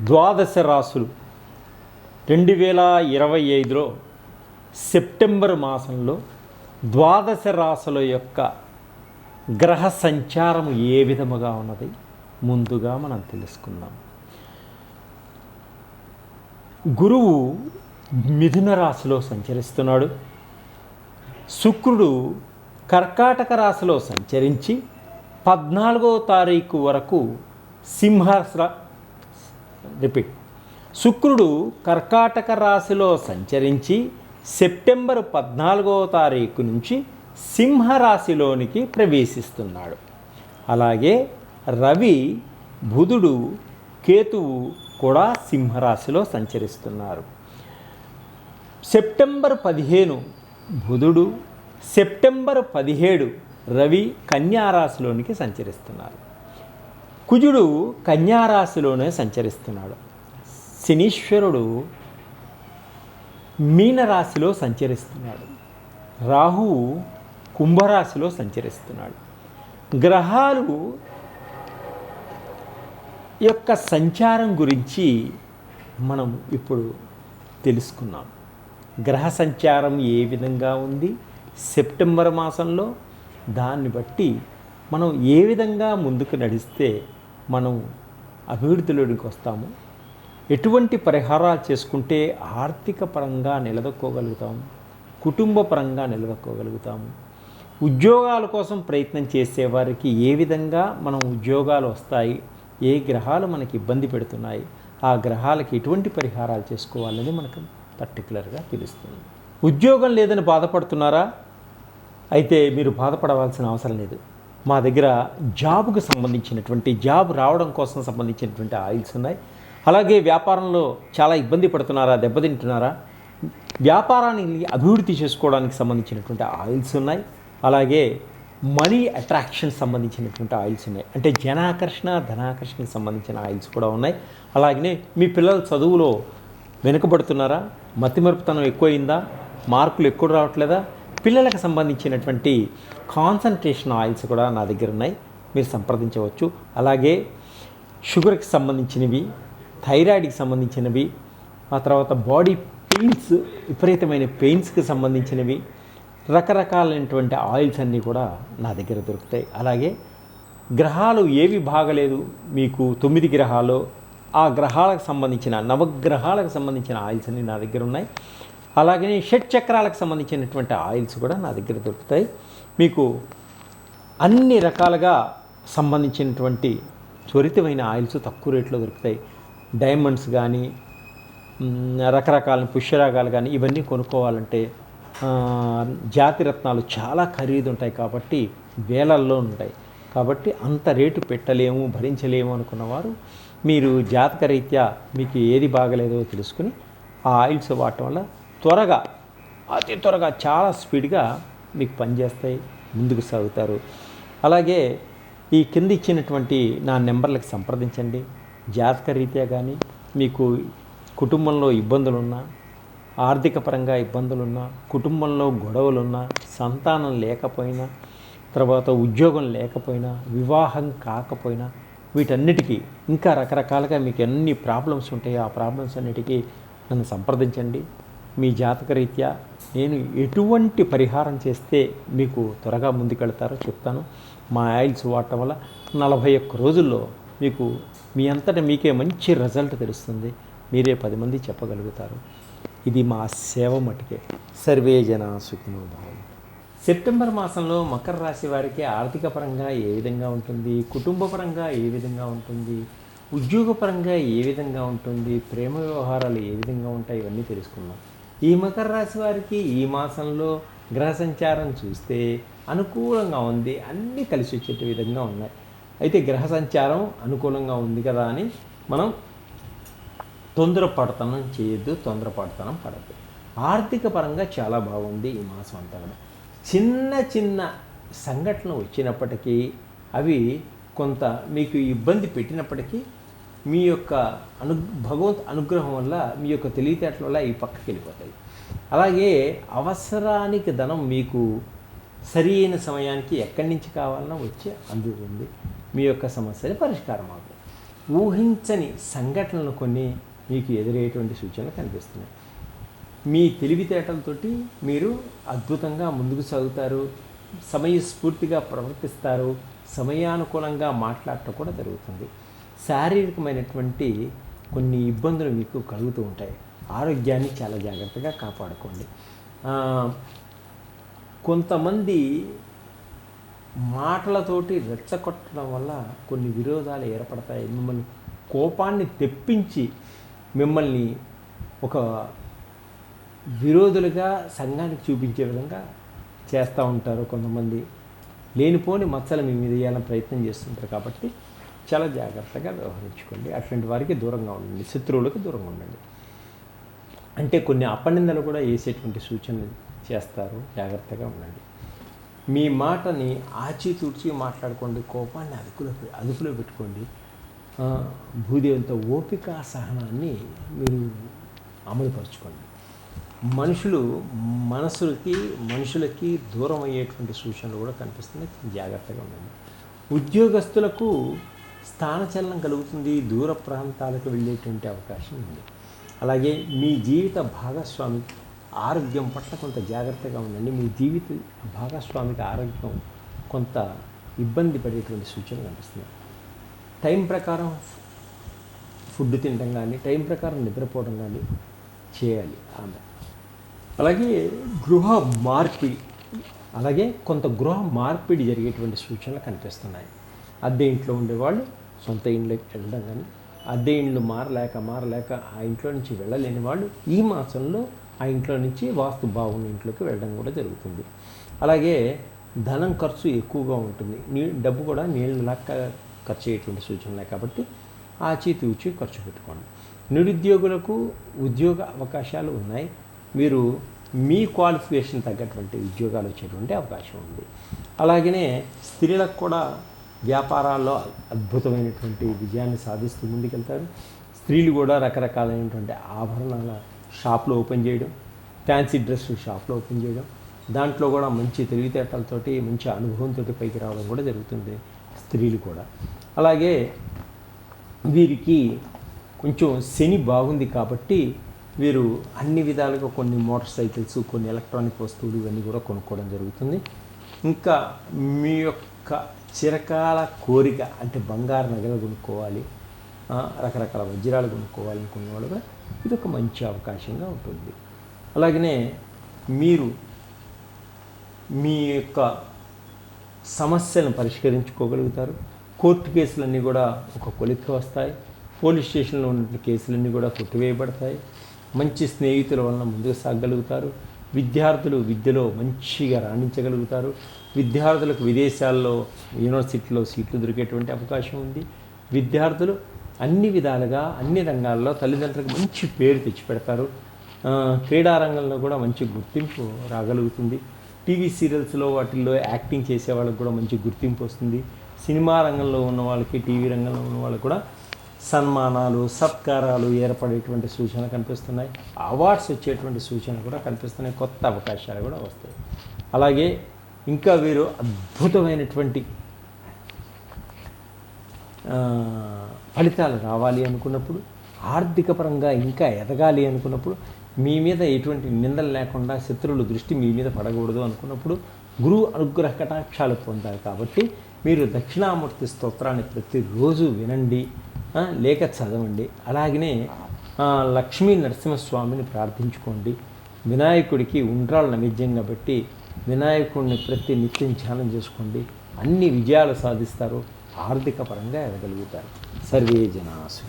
ద్వాదశ రాసులు. రెండు వేల ఇరవై ఐదులో సెప్టెంబర్ మాసంలో ద్వాదశ రాసుల యొక్క గ్రహ సంచారం ఏ విధముగా ఉన్నది? ముందుగా మనం తెలుసుకుందాం. గురువు మిథున రాశిలో సంచరిస్తున్నాడు. శుక్రుడు కర్కాటక రాశిలో సంచరించి పద్నాలుగో తారీఖు వరకు సింహ రిపీట్. శుక్రుడు కర్కాటక రాశిలో సంచరించి సెప్టెంబర్ పద్నాలుగో తారీఖు నుంచి సింహరాశిలోనికి ప్రవేశిస్తున్నాడు. అలాగే రవి బుధుడు కేతువు కూడా సింహరాశిలో సంచరిస్తున్నారు. సెప్టెంబర్ పదిహేను బుధుడు సెప్టెంబర్ పదిహేడు రవి కన్యారాశిలోనికి సంచరిస్తున్నారు. కుజుడు కన్యారాశిలోనే సంచరిస్తున్నాడు. శనీశ్వరుడు మీనరాశిలో సంచరిస్తున్నాడు. రాహువు కుంభరాశిలో సంచరిస్తున్నాడు. గ్రహాలు యొక్క సంచారం గురించి మనం ఇప్పుడు తెలుసుకున్నాం. గ్రహ సంచారం ఏ విధంగా ఉంది? సెప్టెంబర్ మాసంలో దాన్ని బట్టి మనం ఏ విధంగా ముందుకు నడిస్తే మనం అభివృద్ధిలోనికి వస్తాము? ఎటువంటి పరిహారాలు చేసుకుంటే ఆర్థిక పరంగా నిలదొక్కోగలుగుతాము కుటుంబ పరంగా నిలదొక్కోగలుగుతాము? ఉద్యోగాల కోసం ప్రయత్నం చేసేవారికి ఏ విధంగా మనం ఉద్యోగాలు వస్తాయి? ఏ గ్రహాలు మనకి ఇబ్బంది పెడుతున్నాయి? ఆ గ్రహాలకి ఎటువంటి పరిహారాలు చేసుకోవాలని మనకు పర్టికులర్గా తెలుస్తుంది. ఉద్యోగం లేదని బాధపడుతున్నారా? అయితే మీరు బాధపడవలసిన అవసరం లేదు. మా దగ్గర జాబ్కు సంబంధించినటువంటి జాబ్ రావడం కోసం సంబంధించినటువంటి ఆయిల్స్ ఉన్నాయి. అలాగే వ్యాపారంలో చాలా ఇబ్బంది పడుతున్నారా దెబ్బతింటున్నారా? వ్యాపారాన్ని అభివృద్ధి చేసుకోవడానికి సంబంధించినటువంటి ఆయిల్స్ ఉన్నాయి. అలాగే మనీ అట్రాక్షన్ సంబంధించినటువంటి ఆయిల్స్ ఉన్నాయి. అంటే జనాకర్షణ ధనాకర్షణకి సంబంధించిన ఆయిల్స్ కూడా ఉన్నాయి. అలాగనే మీ పిల్లల చదువులో వెనుకబడుతున్నారా? మతిమరుపుతనం ఎక్కువైందా? మార్కులు ఎక్కువ రావట్లేదా? పిల్లలకు సంబంధించినటువంటి కాన్సన్ట్రేషన్ ఆయిల్స్ కూడా నా దగ్గర ఉన్నాయి. మీరు సంప్రదించవచ్చు. అలాగే షుగర్కి సంబంధించినవి థైరాయిడ్కి సంబంధించినవి ఆ తర్వాత బాడీ పెయిన్స్ విపరీతమైన పెయిన్స్కి సంబంధించినవి రకరకాలైనటువంటి ఆయిల్స్ అన్నీ కూడా నా దగ్గర దొరుకుతాయి. అలాగే గ్రహాలు ఏవి బాగలేదు మీకు తొమ్మిది గ్రహాలు ఆ గ్రహాలకు సంబంధించిన నవగ్రహాలకు సంబంధించిన ఆయిల్స్ అన్నీ నా దగ్గర ఉన్నాయి. అలాగే షట్ చక్రాలకు సంబంధించినటువంటి ఆయిల్స్ కూడా నా దగ్గర దొరుకుతాయి. మీకు అన్ని రకాలుగా సంబంధించినటువంటి త్వరితమైన ఆయిల్స్ తక్కువ రేట్లో దొరుకుతాయి. డైమండ్స్ కానీ రకరకాల పుష్యరాగాలు కానీ ఇవన్నీ కొనుక్కోవాలంటే జాతి రత్నాలు చాలా ఖరీదు ఉంటాయి కాబట్టి వేలల్లో ఉంటాయి. కాబట్టి అంత రేటు పెట్టలేము భరించలేము అనుకున్నవారు మీరు జాతకరీత్యా మీకు ఏది బాగలేదో తెలుసుకుని ఆ ఆయిల్స్ వాడటం వల్ల త్వరగా అతి త్వరగా చాలా స్పీడ్గా మీకు పనిచేస్తాయి ముందుకు సాగుతారు. అలాగే ఈ కింద ఇచ్చినటువంటి నా నెంబర్లకు సంప్రదించండి. జాతక రీత్యా కానీ మీకు కుటుంబంలో ఇబ్బందులున్నా ఆర్థిక పరంగా ఇబ్బందులున్నా కుటుంబంలో గొడవలున్నా సంతానం లేకపోయినా తర్వాత ఉద్యోగం లేకపోయినా వివాహం కాకపోయినా వీటన్నిటికీ ఇంకా రకరకాలుగా మీకు ఎన్ని ప్రాబ్లమ్స్ ఉంటాయో ఆ ప్రాబ్లమ్స్ అన్నిటికీ నన్ను సంప్రదించండి. మీ జాతకరీత్యా నేను ఎటువంటి పరిహారం చేస్తే మీకు త్వరగా ముందుకెళ్తారో చెప్తాను. మా ఆయిల్స్ వాడటం వల్ల నలభై ఒక్క రోజుల్లో మీకు మీ అంతటా మీకే మంచి రిజల్ట్ తెలుస్తుంది. మీరే పది మంది చెప్పగలుగుతారు. ఇది మా సేవ మటుకే. సర్వే జన సుఖినో సెప్టెంబర్ మాసంలో మకర రాశి వారికి ఆర్థిక పరంగా ఏ విధంగా ఉంటుంది? కుటుంబ పరంగా ఏ విధంగా ఉంటుంది? ఉద్యోగపరంగా ఏ విధంగా ఉంటుంది? ప్రేమ వ్యవహారాలు ఏ విధంగా ఉంటాయి? ఇవన్నీ తెలుసుకుందాం. ఈ మకర రాశి వారికి ఈ మాసంలో గ్రహ సంచారం చూస్తే అనుకూలంగా ఉంది. అన్నీ కలిసి వచ్చేట విధంగా ఉన్నాయి. అయితే గ్రహ సంచారం అనుకూలంగా ఉంది కదా అని మనం తొందరపడతనం చేయొద్దు తొందరపడతనం పడద్దు. ఆర్థిక పరంగా చాలా బాగుంది ఈ మాసం అంతా కూడా చిన్న చిన్న సంఘటనలు వచ్చినప్పటికీ అవి కొంత మీకు ఇబ్బంది పెట్టినప్పటికీ మీ యొక్క అను భగవంత్ అనుగ్రహం వల్ల మీ యొక్క తెలివితేటల వల్ల ఈ పక్కకి వెళ్ళిపోతాయి. అలాగే అవసరానికి ధనం మీకు సరి అయిన సమయానికి ఎక్కడి నుంచి కావాలన్నా వచ్చి అందుతుంది మీ యొక్క సమస్యని పరిష్కారం అవుతుంది ఊహించని సంఘటనలు కొన్ని మీకు ఎదురయ్యేటువంటి సూచనలు కనిపిస్తున్నాయి. మీ తెలివితేటలతోటి మీరు అద్భుతంగా ముందుకు సాగుతారు. సమయస్ఫూర్తిగా ప్రవర్తిస్తారు. సమయానుకూలంగా మాట్లాడటం కూడా జరుగుతుంది. శారీరకమైనటువంటి కొన్ని ఇబ్బందులు మీకు కలుగుతూ ఉంటాయి. ఆరోగ్యాన్ని చాలా జాగ్రత్తగా కాపాడుకోండి. కొంతమంది మాటలతోటి రెచ్చగొట్టడం వల్ల కొన్ని విరోధాలు ఏర్పడతాయి. మిమ్మల్ని కోపాన్ని తెప్పించి మిమ్మల్ని ఒక విరోధులుగా సంఘానికి చూపించే విధంగా చేస్తూ ఉంటారు కొంతమంది. లేనిపోని మచ్చలు మీ మీద వేయాలని ప్రయత్నం చేస్తుంటారు కాబట్టి చాలా జాగ్రత్తగా వ్యవహరించుకోండి. అటువంటి వారికి దూరంగా ఉండండి. శత్రువులకు దూరంగా ఉండండి. అంటే కొన్ని అపనిందలు కూడా వేసేటువంటి సూచనలు చేస్తారు. జాగ్రత్తగా ఉండండి. మీ మాటని ఆచితూడ్చి మాట్లాడుకోండి. కోపాన్ని అదుపులో అదుపులో పెట్టుకోండి. ఆ, భూదేవులతో ఓపిక సహనాన్ని మీరు అమలుపరచుకోండి. మనుషులు మనసులకి మనుషులకి దూరం అయ్యేటువంటి సూచనలు కూడా కనిపిస్తున్నాయి. జాగ్రత్తగా ఉండండి. ఉద్యోగస్తులకు స్థానచలనం కలుగుతుంది దూర ప్రాంతాలకు వెళ్ళేటువంటి అవకాశం ఉంది. అలాగే మీ జీవిత భాగస్వామి ఆరోగ్యం పట్ల కొంత జాగ్రత్తగా ఉండండి. మీ జీవిత భాగస్వామికి ఆరోగ్యం కొంత ఇబ్బంది పడేటువంటి సూచనలు కనిపిస్తున్నాయి టైం ప్రకారం ఫుడ్ తినడం కానీ టైం ప్రకారం నిద్రపోవడం కానీ చేయాలి ఆమె. అలాగే గృహ మార్పిడి అలాగే కొంత గృహ మార్పిడి జరిగేటువంటి సూచనలు కనిపిస్తున్నాయి. అద్దె ఇంట్లో ఉండేవాళ్ళు సొంత ఇంట్లోకి వెళ్ళడం కానీ అద్దె ఇండ్లు మారలేక మారలేక ఆ ఇంట్లో నుంచి వెళ్ళలేని వాళ్ళు ఈ మాసంలో ఆ ఇంట్లో నుంచి వాస్తు బాగున్న ఇంట్లోకి వెళ్ళడం కూడా జరుగుతుంది. అలాగే ధనం ఖర్చు ఎక్కువగా ఉంటుంది. నీ డబ్బు కూడా నీళ్ళు లాక్క ఖర్చు అయ్యేటువంటి సూచనలు ఉన్నాయి కాబట్టి ఆచితూచి ఖర్చు పెట్టుకోండి. నిరుద్యోగులకు ఉద్యోగ అవకాశాలు ఉన్నాయి. మీరు మీ క్వాలిఫికేషన్ తగ్గటువంటి ఉద్యోగాలు వచ్చేటువంటి అవకాశం ఉంది. అలాగనే స్త్రీలకు కూడా వ్యాపారాల్లో అద్భుతమైనటువంటి విజయాన్ని సాధిస్తూ ముందుకెళ్తారు. స్త్రీలు కూడా రకరకాలైనటువంటి ఆభరణాల షాప్లో ఓపెన్ చేయడం ఫ్యాన్సీ డ్రెస్సులు షాప్లో ఓపెన్ చేయడం దాంట్లో కూడా మంచి తెలివితేటలతోటి మంచి అనుభవంతో పైకి రావడం కూడా జరుగుతుంది స్త్రీలు కూడా. అలాగే వీరికి కొంచెం శని బాగుంది కాబట్టి వీరు అన్ని విధాలుగా కొన్ని మోటార్ సైకిల్స్ కొన్ని ఎలక్ట్రానిక్ వస్తువులు ఇవన్నీ కూడా కొనుక్కోవడం జరుగుతుంది. ఇంకా మీ యొక్క చిరకాల కోరిక అంటే బంగారు నగలు కొనుక్కోవాలి రకరకాల వజ్రాలు కొనుక్కోవాలి అనుకున్న వాళ్ళుగా ఇది ఒక మంచి అవకాశంగా ఉంటుంది. అలాగనే మీరు మీ యొక్క సమస్యలను పరిష్కరించుకోగలుగుతారు. కోర్టు కేసులన్నీ కూడా ఒక కొలిక్కి వస్తాయి. పోలీస్ స్టేషన్లో ఉన్న కేసులన్నీ కూడా కొట్టివేయబడతాయి. మంచి స్నేహితుల వలన ముందుకు సాగలుగుతారు. విద్యార్థులు విద్యలో మంచిగా రాణించగలుగుతారు. విద్యార్థులకు విదేశాల్లో యూనివర్సిటీలో సీట్లు దొరికేటువంటి అవకాశం ఉంది. విద్యార్థులు అన్ని విధాలుగా అన్ని రంగాల్లో తల్లిదండ్రులకు మంచి పేరు తెచ్చిపెడతారు. క్రీడారంగంలో క్రీడా రంగంలో కూడా మంచి గుర్తింపు రాగలుగుతుంది. టీవీ సీరియల్స్లో వాటిల్లో యాక్టింగ్ చేసే వాళ్ళకి కూడా మంచి గుర్తింపు వస్తుంది. సినిమా రంగంలో ఉన్న వాళ్ళకి టీవీ రంగంలో ఉన్న వాళ్ళకి కూడా సన్మానాలు సత్కారాలు ఏర్పడేటువంటి సూచనలు కనిపిస్తున్నాయి. అవార్డ్స్ వచ్చేటువంటి సూచన కూడా కనిపిస్తున్నాయి. కొత్త అవకాశాలు కూడా వస్తాయి. అలాగే ఇంకా వీరు అద్భుతమైనటువంటి ఫలితాలు రావాలి అనుకున్నప్పుడు ఆర్థిక పరంగా ఇంకా ఎదగాలి అనుకున్నప్పుడు మీ మీద ఎటువంటి నిందలు లేకుండా శత్రువుల దృష్టి మీ మీద పడకూడదు అనుకున్నప్పుడు గురువు అనుగ్రహ కటాక్షాలు పొందాలి కాబట్టి మీరు దక్షిణామూర్తి స్తోత్రాన్ని ప్రతిరోజు వినండి. లేఖ చదవండి. అలాగనే లక్ష్మీ నరసింహస్వామిని ప్రార్థించుకోండి. వినాయకుడికి ఉండ్రాళ్ళ నైవేద్యంగా పెట్టి వినాయకుడిని ప్రతి నిత్యం ధ్యానం చేసుకోండి. అన్ని విజయాలు సాధిస్తారు. ఆర్థిక పరంగా ఎదగలుగుతారు. సర్వే జనాసు